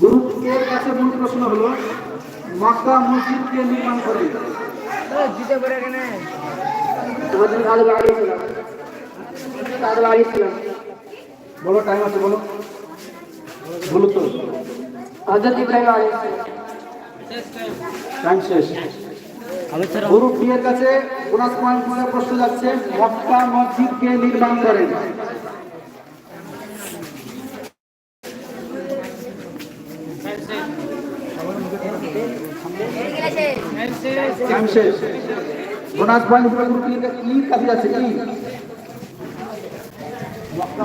গুরুকে কাছে মূল প্রশ্ন হলো মক্কা মসজিদ কে নির্মাণ করে? তোমাদের আদম আলাইহিসসালাম আদম আলাইহিসসালাম বলো টাইম আছে বলো। বলো তো। হযরত ইব্রাহিম আলাইহিসসালাম টাইম শেষ। গুরু প্রিয়ের কাছে বোনাস পয়েন্ট করে প্রশ্ন যাচ্ছে মক্কা মসজিদ কে নির্মাণ করেন। বোনাস পয়েন্ট কি যাচ্ছে কি?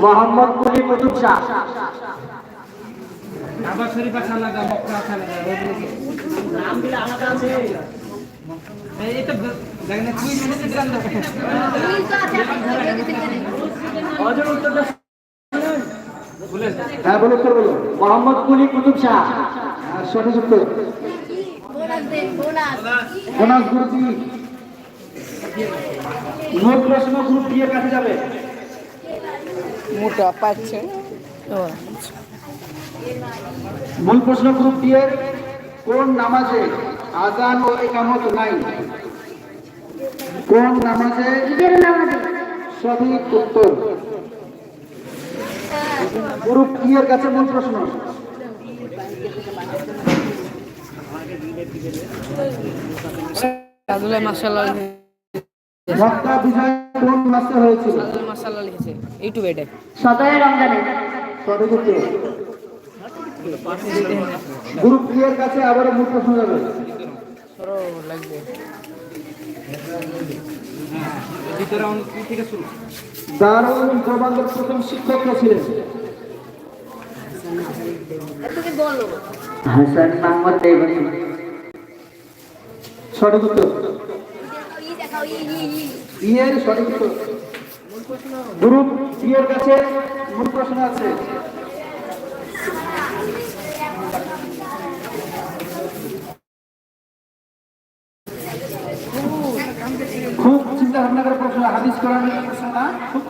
মোহাম্মদ কুতুব শাহ। আবার শরীফ মক্কা হ্যাঁ বলো উত্তর বলো। মোহাম্মদ কুলি কুতুব শাহ। সঠিক উত্তর বোনাস প্রশ্ন গ্রুপ কাছে যাবে। মোটা পাচ্ছে। মূল প্রশ্ন গ্রুপ কোন নামাজে আজান ও একামত নাই? কোন নামাজে? সঠিক উত্তর। গ্রুপ বি এর কাছে মূল প্রশ্ন? মক্কা বিজয় কোন মাসে হয়েছিল? মাসাল্লাহ লিখেছে। ইউটিউবে এটা সতেরো রমজানে। সঠিক উত্তর। গ্রুপ বি এর কাছে আবারও মূল প্রশ্ন যাবে। সরো লাগবে দ্বিতীয় রাউন্ড কি থেকে শুরু দারুল প্রবন্ধের প্রথম শিক্ষক ছিলেন? হাসান মাহমুদ দেবনী সঠিক উত্তর বিয়ের সঠিক উত্তর গ্রুপ বিয়ের কাছে মূল প্রশ্ন আছে। খুব চিন্তা ভাবনা করে প্রশ্ন, হাদিস করার প্রশ্ন না? খুব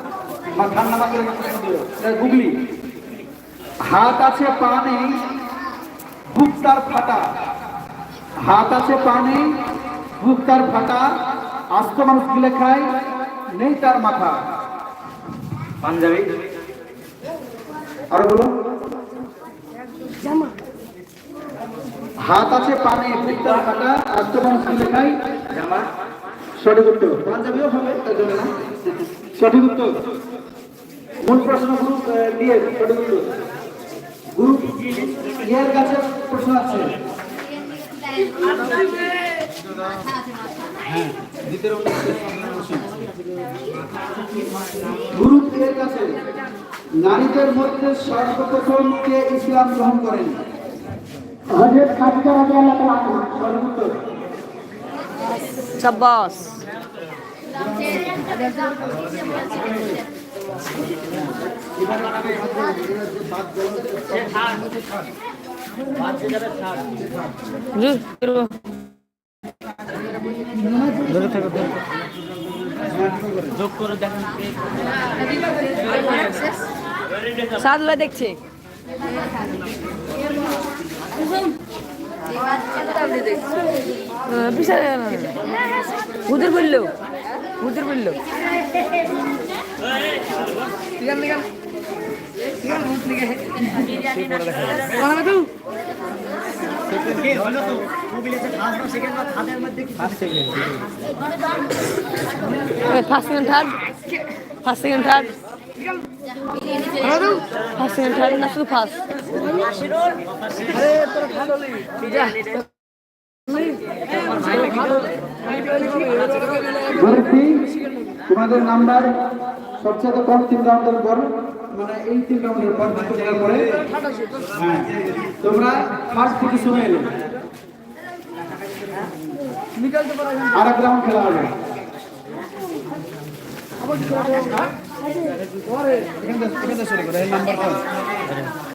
ঠান্ডা করে প্রশ্ন গুগলি হাত আছে পা নেই বুক তার ফাটা। হাত আছে পা নেই বুক তার ফাটা। আস্ত মানুষ গিলে খায় নেই তার মাথা। পাঞ্জাবি? আরও বলো হাত আছে পা নেই বুক তার ফাটা। আস্ত মানুষ গিলে খায় জামা। সঠিক উত্তর? পাঞ্জাবিও হবে তার জন্য না। সঠিক উত্তর? মূল প্রশ্ন গ্রুপ দিয়ে সঠিক উত্তর। গ্রুপ ইয়ের কাছে প্রশ্ন আছে। গ্রুপ এর কাছে। নারীদের মধ্যে সর্বপ্রথম কে ইসলাম গ্রহণ করেন? হযরত খাদিজা রাদিয়াল্লাহু উত্তর। যোগ করে দেখেন সাদুল্লাহ দেখছে। হুজুর বলল হুজুর বলল। First second third first second third first second third না শুধু ফার্স্ট তোমাদের নাম্বার সবচেয়ে কম তিন রাউন্ডের পর মানে এই তিন রাউন্ডের পর পরে হ্যাঁ তোমরা ফার্স্ট থেকে শুনে এলে। আর এক রাউন্ড খেলা হবে। এখান থেকে এখান থেকে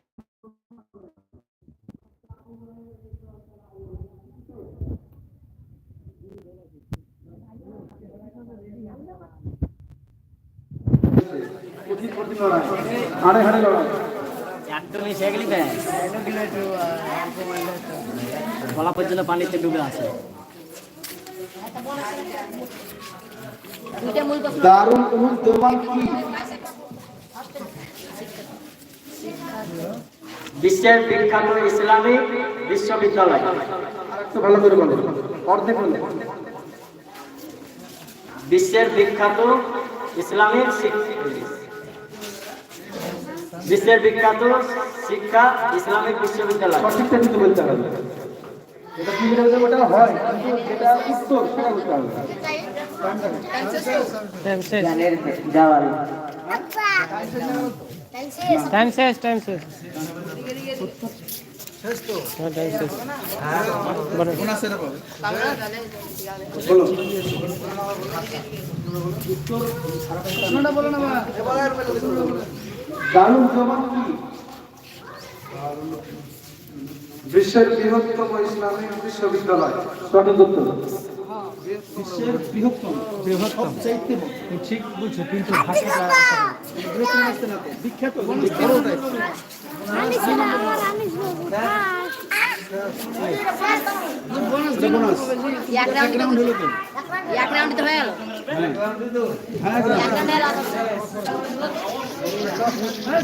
হাড়ে হাড়ে লড়াই একদমই সেগুলি গলা পর্যন্ত পানিতে ডুবে আছে। দারুল উলুম দেওয়ান কি? বিশ্বের বিখ্যাত ইসলামিক বিশ্ববিদ্যালয়। ভালো করে বলো। অর্ধেক বিশ্বের বিখ্যাত ইসলামিক শিক- বিশ্বের বিখ্যাত শিক্ষা ইসলামিক বিশ্ববিদ্যালয় সঠিকটা কিন্তু বলতে হবে এটা কি বলে ওটা হয় কিন্তু যেটা উত্তর সেটা বলতে হবে টাইম শেষ শেষ হ্যাঁ দারুল জবান কি? বিশ্বের বৃহত্তম ইসলামিক বিশ্ববিদ্যালয়। সঠিক উত্তর বিশ্বের বৃহত্তম বৃহত্তম সবচাইতে ঠিক বলছো কিন্তু ভাষাটা বৃহত্তম আসতে না। বিখ্যাত বড় type। এক round হলো তো? এক রাউন্ড তো হয়ে গেল। হ্যাঁ,